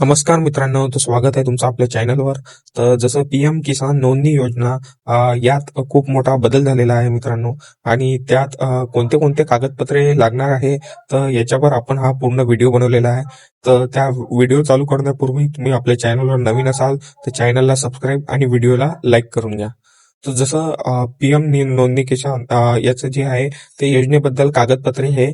नमस्कार मित्रांनो तर स्वागत आहे तुमचं आपल्या चॅनलवर. तर जसं पीएम किसान नोंदणी योजना यात खूप मोठा बदल झालेला आहे मित्रांनो. आणि त्यात कोणते कोणते कागदपत्रे लागणार आहे तर याच्यावर आपण हा पूर्ण व्हिडिओ बनवलेला आहे. तर त्या व्हिडिओ चालू करण्यापूर्वी तुम्ही आपल्या चॅनलवर नवीन असाल तर चॅनलला सबस्क्राईब आणि व्हिडिओला लाईक करून घ्या. जसं पीएम एम किसान याचं जे आहे ते योजनेबद्दल कागदपत्रे हे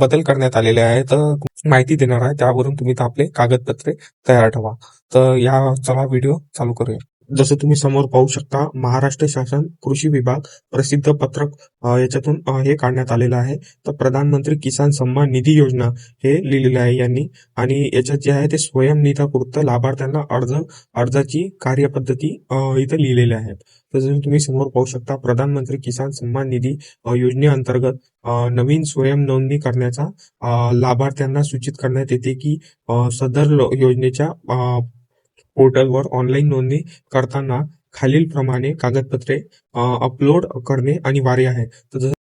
बदल करण्यात आलेले आहे. तर माहिती देणार आहे. त्यावरून तुम्ही आपले कागदपत्रे तयार ठेवा. तर या चला व्हिडिओ चालू करूया. जसं तुम्ही समोर पाहू शकता महाराष्ट्र शासन कृषी विभाग प्रसिद्ध पत्रक याच्यातून हे काढण्यात आलेलं आहे. तर प्रधानमंत्री किसान सन्मान निधी योजना हे लिहिलेलं आहे यांनी. आणि याच्यात जे आहे ते स्वयंनिधाकृत लाभार्थ्यांना अर्ज अर्जाची कार्यपद्धती इथं लिहिलेली आहे तर तुम्ही समोर पाहू शकता प्रधानमंत्री किसान सन्मान निधी योजनेअंतर्गत नवीन स्वयं नोंदणी करण्याचा लाभार्थ्यांना सूचित करण्यात येते की सदर योजनेच्या पोर्टलवर ऑनलाईन नोंदणी करताना खालील प्रमाणे कागदपत्रे अपलोड करणे अनिवार्य आहे. तर जसं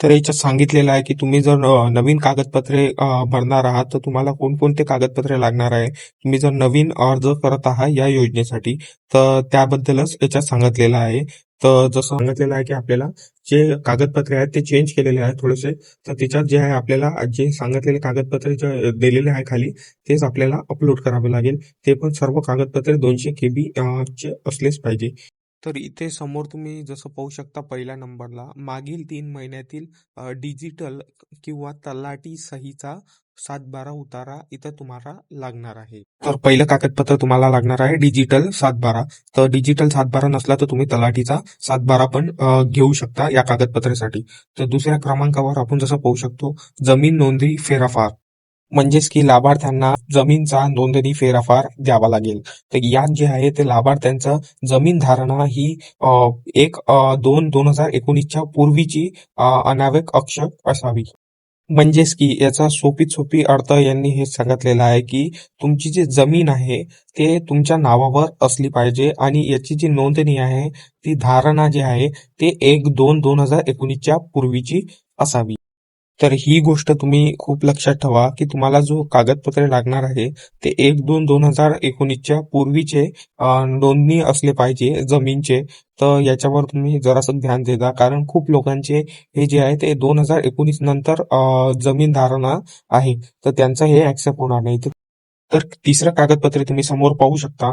तर याच्यात सांगितलेलं आहे की तुम्ही जर नवीन कागदपत्रे भरणार आहात तर तुम्हाला कोणकोणते कागदपत्रे लागणार आहे? तुम्ही जर नवीन अर्ज करत आहात या योजनेसाठी तर त्याबद्दलच याच्यात सांगितलेलं आहे. तर जसं सांगितलेलं आहे की आपल्याला जे कागदपत्रे आहेत ते चेंज केलेले आहेत थोडेसे. तर त्याच्यात जे आहे आपल्याला जे सांगितलेले कागदपत्रे जे दिलेले आहे खाली तेच आपल्याला अपलोड करावे लागेल. ते पण सर्व कागदपत्रे दोनशे केबी चे असलेच पाहिजे. तर इथे समोर तुम्ही जसं पाहू शकता पहिल्या नंबरला मागील तीन महिन्यातील डिजिटल किंवा तलाठी सहीचा सात बारा उतारा इथं तुम्हाला लागणार आहे. तर पहिलं कागदपत्र तुम्हाला लागणार आहे डिजिटल सात बारा तर डिजिटल सात बारा नसला तर तुम्ही तलाठीचा सात बारा पण घेऊ शकता या कागदपत्रासाठी. तर दुसऱ्या क्रमांकावर आपण जसं पाहू शकतो जमीन नोंदी फेराफार. म्हणजेच की लाभार्थ्यांना जमीनचा नोंदणी फेरफार द्यावा लागेल. तर यात जे आहे ते लाभार्थ्यांचं जमीन धारणा ही एक दोन दोन हजार एकोणीसच्या पूर्वीची अनावेक अनावक अक्ष असावी. म्हणजेच की याचा सोपीत सोपी अर्थ यांनी हे सांगितलेला आहे की तुमची जी जमीन आहे ते तुमच्या नावावर असली पाहिजे आणि याची जी नोंदणी आहे ती धारणा जी आहे ते एक दोन दोन हजार एकोणीसच्या पूर्वीची असावी. तर ही गोष्ट तुम्ही खूप लक्षात ठेवा की तुम्हाला जो कागदपत्रे लागणार आहे ते एक दोन दोन हजार एकोणीसच्या पूर्वीचे नोंदणी असले पाहिजे जमीनचे. तर याच्यावर तुम्ही जरासं ध्यान देता कारण खूप लोकांचे हे जे आहे ते दोन हजार एकोणीस नंतर जमीन धारणा आहे. तर त्यांचं हे ऍक्सेप्ट होणार नाही. तर तिसरं कागदपत्रे तुम्ही समोर पाहू शकता.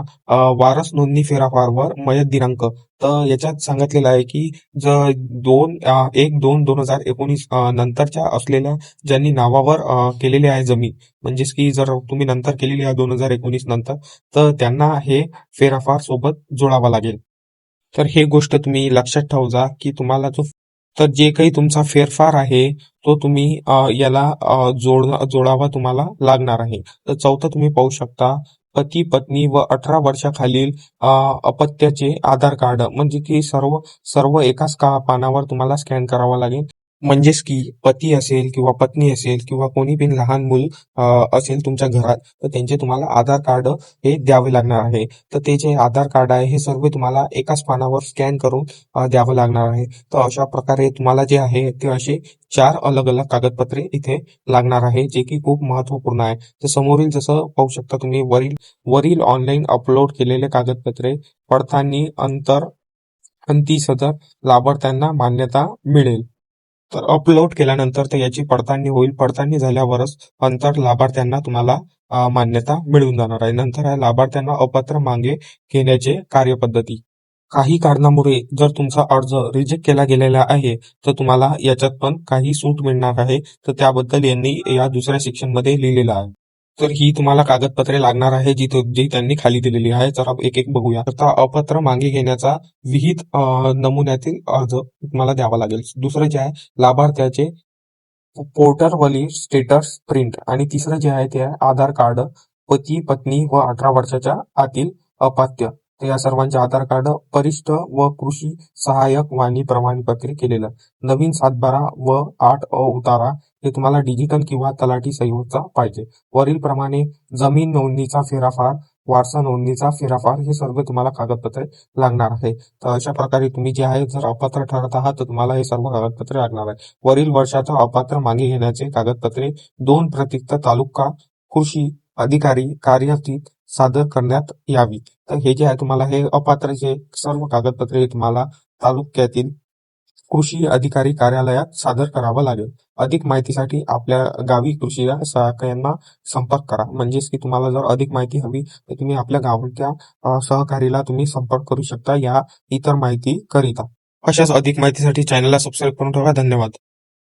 वारस नोंदणी फेराफारवर मयत दिनांक. तर याच्यात सांगितलेलं आहे की जर दोन एक दोन दोन हजार एकोणीस नंतरच्या असलेल्या ज्यांनी नावावर केलेली आहे जमीन म्हणजेच की जर तुम्ही नंतर केलेली आहे दोन हजार एकोणीस नंतर तर त्यांना हे फेराफार सोबत जोडावा लागेल. तर हे गोष्ट तुम्ही लक्षात ठेवजा की तुम्हाला जो तर जे काही तुमचा फेरफार आहे तो तुम्ही याला जोड जोडावा तुम्हाला लागणार आहे. तर चौथं तुम्ही पाहू शकता पती पत्नी व अठरा वर्षाखालील अपत्याचे आधार कार्ड. म्हणजे की सर्व सर्व एकाच का पानावर तुम्हाला स्कॅन करावं लागेल. म्हणजेच की पती असेल किंवा पत्नी असेल किंवा कोणी पण लहान मूल असेल तुमच्या घरात तर त्यांचे तुम्हाला आधार कार्ड हे द्यावे लागणार आहे. तर ते जे आधार कार्ड आहे हे सर्व तुम्हाला एकाच पानावर स्कॅन करून द्यावं लागणार आहे. तर अशा प्रकारे तुम्हाला जे आहे ते असे चार अलग अलग कागदपत्रे इथे लागणार आहे जे की खूप महत्त्वपूर्ण आहे. तर समोरील जसं पाहू शकता तुम्ही वरील वरील ऑनलाईन अपलोड केलेले कागदपत्रे पडताळणी अंतर अंती सदर लाभार्थ्यांना मान्यता मिळेल. तर अपलोड केल्यानंतर तर याची पडताळणी होईल. पडताळणी झाल्यावरच अंतर लाभार्थ्यांना तुम्हाला मान्यता मिळून जाणार आहे. नंतर आहे लाभार्थ्यांना अपात्र मागे घेण्याचे कार्यपद्धती. काही कारणामुळे जर तुमचा अर्ज रिजेक्ट केला गेलेला आहे तर तुम्हाला याच्यात पण काही सूट मिळणार आहे. तर त्याबद्दल यांनी या दुसऱ्या सेक्शनमध्ये लिहिलेलं आहे. तर ही तुम्हाला कागदपत्रे लागणार आहे जी जी त्यांनी खाली दिलेली आहे. तर एक एक बघूया. आता अपत्र मागे घेण्याचा विहित नमुन्यातील अर्ज तुम्हाला द्यावा लागेल. दुसरं जे आहे लाभार्थ्याचे पोर्टरवरील स्टेटस प्रिंट आणि तिसरं जे आहे ते आधार कार्ड पती पत्नी व अठरा वर्षाच्या आतील अपात्य. या सर्वांचे आधार कार्ड वरिष्ठ व कृषी सहाय्यक वाणी प्रमाणपत्र केलेलं. नवीन सातबारा व आठ अ उतारा हे तुम्हाला डिजिटल किंवा तलाठी संयोगचा पाहिजे. वरील प्रमाणे जमीन नोंदणीचा फेराफार वारसा नोंदणीचा फेराफार हे सर्व तुम्हाला कागदपत्रे लागणार आहे. तर अशा प्रकारे तुम्ही जे आहे जर अपात्र ठरत आहात तर तुम्हाला हे सर्व कागदपत्रे लागणार आहे. वरील वर्षाचा अपात्र मागे घेण्याचे कागदपत्रे दोन प्रतिक्त तालुका कृषी अधिकारी कार्यातीत सादर करण्यात यावी. तर हे जे आहे तुम्हाला हे अपात्र जे सर्व कागदपत्रे तुम्हाला तालुक्यातील कृषी अधिकारी कार्यालयात सादर करावं लागेल. अधिक माहितीसाठी आपल्या गावी कृषी सहाय्यकांना संपर्क करा. म्हणजेच की तुम्हाला जर अधिक माहिती हवी तर तुम्ही आपल्या गावाच्या सहकारीला तुम्ही संपर्क करू शकता. या इतर माहिती करिता. अशाच अधिक माहितीसाठी चॅनलला सबस्क्राईब करून ठेवा. धन्यवाद.